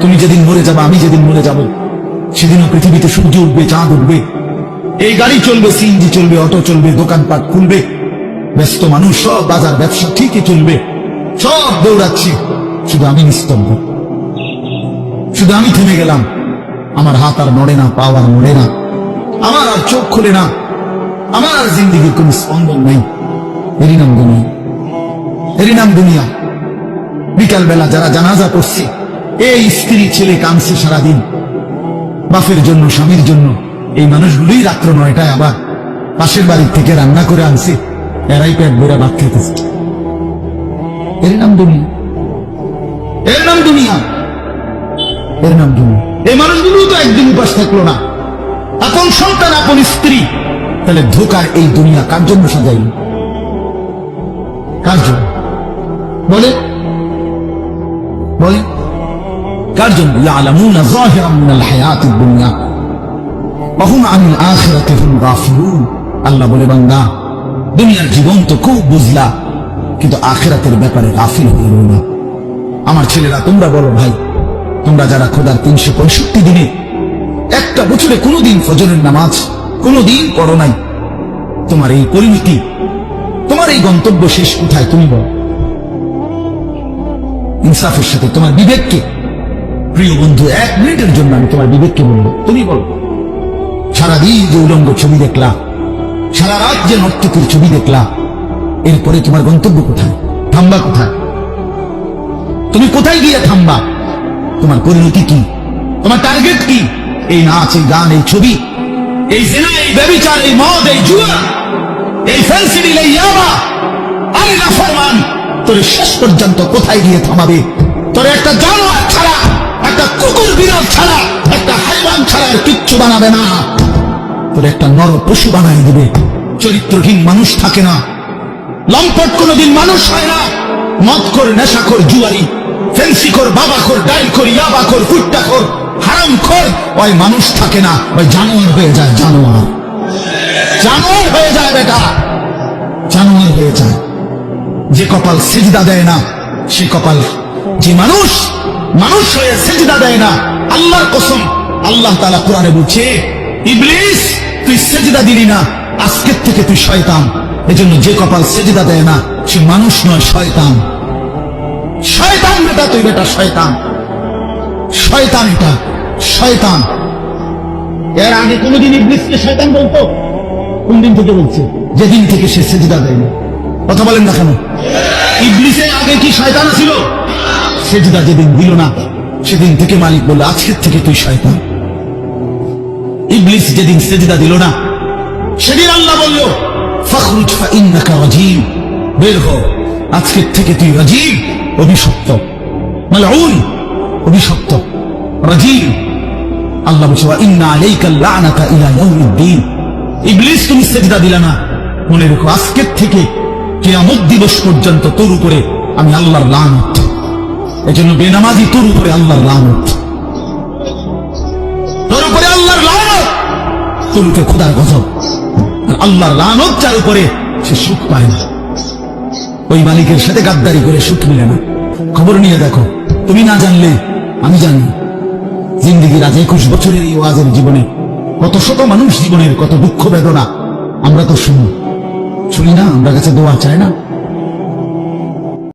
তুমি যেদিন মরে যাবে, আমি যেদিন মরে যাব, সেদিনও পৃথিবীতে সূর্য উঠবে, চাঁদ উঠবে। এই গাড়ি চলবে, সিএনজি চলবে, অটো চলবে, দোকানপাট খুলবে। ব্যস্ত মানুষ, সব বাজার ব্যবসা ঠিকই চলবে। সব দৌড়াচ্ছি। শুধু আমি নিস্তব্ধ। শুধু আমি থেমে গেলাম। আমার হাত আর নড়ে না পা আর নড়ে না। আমার আর চোখ খুলে না। আমার আর জিন্দিগির কোন স্পন্দন নেই। এরই নাম দুনিয়া। এরই নাম দুনিয়া। বিকাল বেলা যারা জানাজা পড়ছে এই স্ত্রী ছেলে কামছে সারাদিন। বাপের জন্য, স্বামীর জন্য। এই মানুষগুলোই রাত্র নয়টায় আবার পাশের বাড়ির থেকে রান্না করে আনছে। এরাই পেট ভরে ভাত খেতেছে এর নাম দুনিয়া। এর নাম দুনিয়া। এর নাম দুনিয়া। এই মানুষগুলো তো একদিন উপাস থাকল না। আপন সন্তান, আপন স্ত্রী। তাহলে ধোকার এই দুনিয়া কার জন্য সাজাইল? কার জন্য? বলে বলে কার আমার ছেলেরা, তোমরা বলো ভাই, তোমরা যারা খোদার তিনশো পঁয়ষট্টি দিনে একটা বছরে কোনোদিন ফজরের নামাজ, কোনোদিন পড়ো নাই, তোমার এই পরিণতি, তোমার এই গন্তব্য শেষ কোথায় তুমি বলো। ইনসাফের সাথে তোমার বিবেককে প্রিয় বন্ধু, এক মিনিটের জন্য আমি তোমার বিবেককে বলব, তুমি বলো সারাদিন যে উলঙ্গ ছবি দেখলা, সারা রাত যে নর্তকীর ছবি দেখলা, এরপরে তোমার গন্তব্য কোথায়? থাম্বা কোথায়? তুমি কোথায় গিয়ে থামবা? তোমার পরিণতি কি? তোমার টার্গেট কি? এই নাচ, এই গান, এই ছবি, এই জেনা এই ব্যবিচার, এই মদ, এই জুয়া, এই ফেন্সিডিল এই ইয়াবা, আরে না ফরমান, তোর শেষ পর্যন্ত কোথায় গিয়ে থামাবে? তোর একটা ছাড়া চরিত্রহীন মানুষ থাকে না। লম্পট কোনোদিন মানুষ হয় না। মদ কর নেশা কর জুয়ারি ফেন্সি কর বাবা কর ডাইল কর ইয়াবা কর ফুটটা কর হারাম কর ওই মানুষ থাকে না। ওই জানোয়ার হয়ে যায়, জানোয়ার। জানোয়ার হয়ে যায় বেটা। জানোয়ার হয়ে যায়। যে কপাল সেজদা দেয় না, সে কপাল যে মানুষ মানুষ হয়ে সেজদা দেয় না, আল্লাহর কসম, আল্লাহ তালা কোরআনে বলছে, ইবলিস, তুই সেজদা দিলি না, আজকের থেকে তুই শয়তান। এজন্য যে কপাল সেজদা দেয় না, সে মানুষ নয়, শয়তান। শয়তান বেটা, তুই বেটা, শয়তান। শয়তান এটা, শয়তান। এর আগে কোনোদিন ইবলিসকে শয়তান বলতো? কোন দিন থেকে বলছে? যেদিন থেকে সে সেজদা দেয়নি। কথা বলেন না কেন? ইবলিসের আগে কি শয়তান ছিল? সেজদা যেদিন দিল না, সেদিন থেকে মালিক বলল, আজকের থেকে তুই শয়তান। ইবলিস যেদিন সেজদা দিল না, সেদিন আল্লাহ বলল, ফখরুজ ফাইন্নাকা রাজিম বের হ আজকের থেকে তুই রাজিম অভিশপ্ত। মালউন, অভিশপ্ত। রাজিম আল্লাহ বলছে, ওয়া ইন্না আলাইকা লানাতা ইলা ইয়াউমিদ্দিন। ইবলিস তুমি সেজদা দিলা না। মনে রেখো, আজকের থেকে কিয়ামত দিবস পর্যন্ত তোর উপরে আমি আল্লাহর লানত। এজন্য বেনামাজি তোর উপরে আল্লাহর লানত। তোর উপরে আল্লাহর লানত। তোর উপরে খোদার গজব। আল্লাহর লানত যার উপরে সে সুখ পায় না। ওই মালিকের সাথে গাদ্দারি করে সুখ মিলে না। খবর নিয়ে দেখো, তুমি না জানলে আমি জানি। জিন্দিগির আজ একুশ বছরের এই ওয়াজের জীবনে কত শত মানুষ জীবনের কত দুঃখ বেদনা, আমরা তো শুনি। শুনি না, আমরা কাছে দোয়া চাই না।